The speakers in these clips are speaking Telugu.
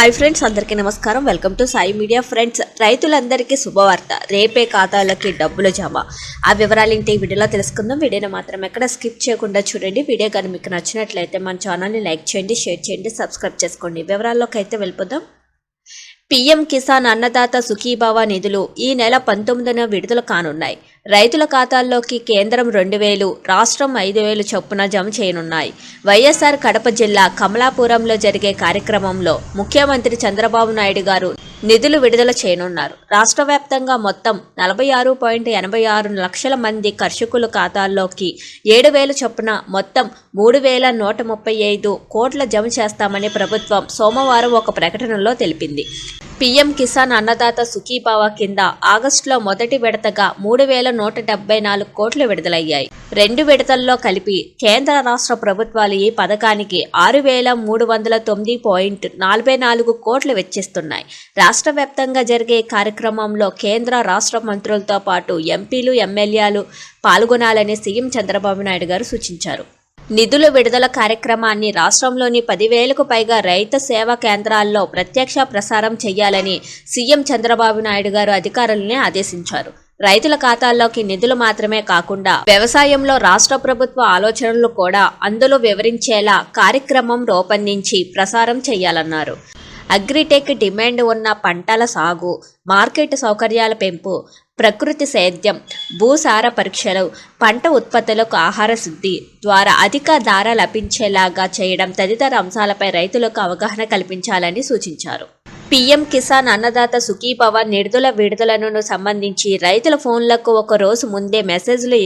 హాయ్ ఫ్రెండ్స్ అందరికీ నమస్కారం. Welcome to Sai media friends రైతులందరికీ శుభవార్త. రేపే ఖాతాలకి డబ్బులు జమ. ఆ వివరాలు ఇంటి వీడియోలో తెలుసుకుందాం. వీడియోని మాత్రం ఎక్కడ స్కిప్ చేయకుండా చూడండి. వీడియో కానీ మీకు నచ్చినట్లయితే మన ఛానల్ని లైక్ చేయండి షేర్ చేయండి సబ్స్క్రైబ్ చేసుకోండి. వివరాల్లోకి అయితే వెళ్ళిపోదాం. పీఎం కిసాన్ అన్నదాత సుఖీభావ నిధులు ఈ నెల పంతొమ్మిదిన విడుదల కానున్నాయి. రైతుల ఖాతాల్లోకి కేంద్రం రెండు వేలు రాష్ట్రం ఐదు వేలు చొప్పున జమ చేయనున్నాయి. వైఎస్ఆర్ కడప జిల్లా కమలాపురంలో జరిగే కార్యక్రమంలో ముఖ్యమంత్రి చంద్రబాబు నాయుడు గారు నిధులు విడుదల చేయనున్నారు. రాష్ట్ర వ్యాప్తంగా మొత్తం నలభై ఆరు పాయింట్ ఎనభై ఆరు లక్షల మంది కర్షకుల ఖాతాల్లోకి ఏడు వేల చొప్పున మొత్తం మూడు వేల నూట ముప్పై ఐదు కోట్ల జమ చేస్తామని ప్రభుత్వం సోమవారం ఒక ప్రకటనలో తెలిపింది. పీఎం కిసాన్ అన్నదాత సుఖీభావ కింద ఆగస్టులో మొదటి విడతగా మూడు వేల నూట డెబ్బై నాలుగు కోట్లు విడుదలయ్యాయి. రెండు విడతల్లో కలిపి కేంద్ర రాష్ట్ర ప్రభుత్వాలు ఈ పథకానికి ఆరు వేల మూడు వందల తొమ్మిది పాయింట్ నలభై నాలుగు కోట్లు వెచ్చిస్తున్నాయి. రాష్ట్ర వ్యాప్తంగా జరిగే కార్యక్రమంలో కేంద్ర రాష్ట్ర మంత్రులతో పాటు ఎంపీలు ఎమ్మెల్యేలు పాల్గొనాలని సీఎం చంద్రబాబు నాయుడు గారు సూచించారు. నిధుల విడుదల కార్యక్రమాన్ని రాష్ట్రంలోని పదివేలకు పైగా రైతు సేవా కేంద్రాల్లో ప్రత్యక్ష ప్రసారం చేయాలని సీఎం చంద్రబాబు నాయుడు గారు అధికారులని ఆదేశించారు. రైతుల ఖాతాల్లోకి నిధులు మాత్రమే కాకుండా వ్యవసాయంలో రాష్ట్ర ప్రభుత్వ ఆలోచనలు కూడా అందులో వివరించేలా కార్యక్రమం రూపొందించి ప్రసారం చేయాలన్నారు. అగ్రిటెక్ డిమాండ్ ఉన్న పంటల సాగు మార్కెట్ సౌకర్యాల పెంపు ప్రకృతి సేద్యం భూసార పరీక్షలు పంట ఉత్పత్తులకు ఆహార శుద్ధి ద్వారా అధిక ధార లభించేలాగా చేయడం తదితర అంశాలపై రైతులకు అవగాహన కల్పించాలని సూచించారు. పీఎం కిసాన్ అన్నదాత సుఖీభవ నిడుదల విడుదలను సంబంధించి రైతుల ఫోన్లకు ఒక రోజు ముందే మెసేజ్లు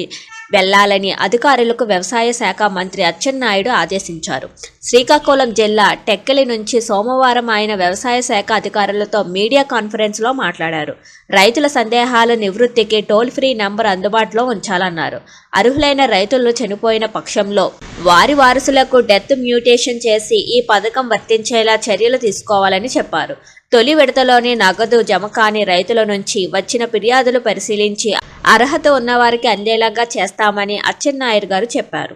వెళ్ళాలని అధికారులకు వ్యవసాయ శాఖ మంత్రి అచ్చెన్నాయుడు ఆదేశించారు. శ్రీకాకుళం జిల్లా టెక్కలి నుంచి సోమవారం ఆయన వ్యవసాయ శాఖ అధికారులతో మీడియా కాన్ఫరెన్స్లో మాట్లాడారు. రైతుల సందేహాల నివృత్తికి టోల్ ఫ్రీ నంబర్ అందుబాటులో ఉంచాలన్నారు. అర్హులైన రైతులు చనిపోయిన పక్షంలో వారి వారసులకు డెత్ మ్యూటేషన్ చేసి ఈ పథకం వర్తించేలా చర్యలు తీసుకోవాలని చెప్పారు. తొలి విడతలోనే నగదు జమ కాని రైతుల నుంచి వచ్చిన ఫిర్యాదులు పరిశీలించి అర్హత ఉన్నవారికి అందేలాగా చేస్తామని అచ్చెన్నాయుడు గారు చెప్పారు.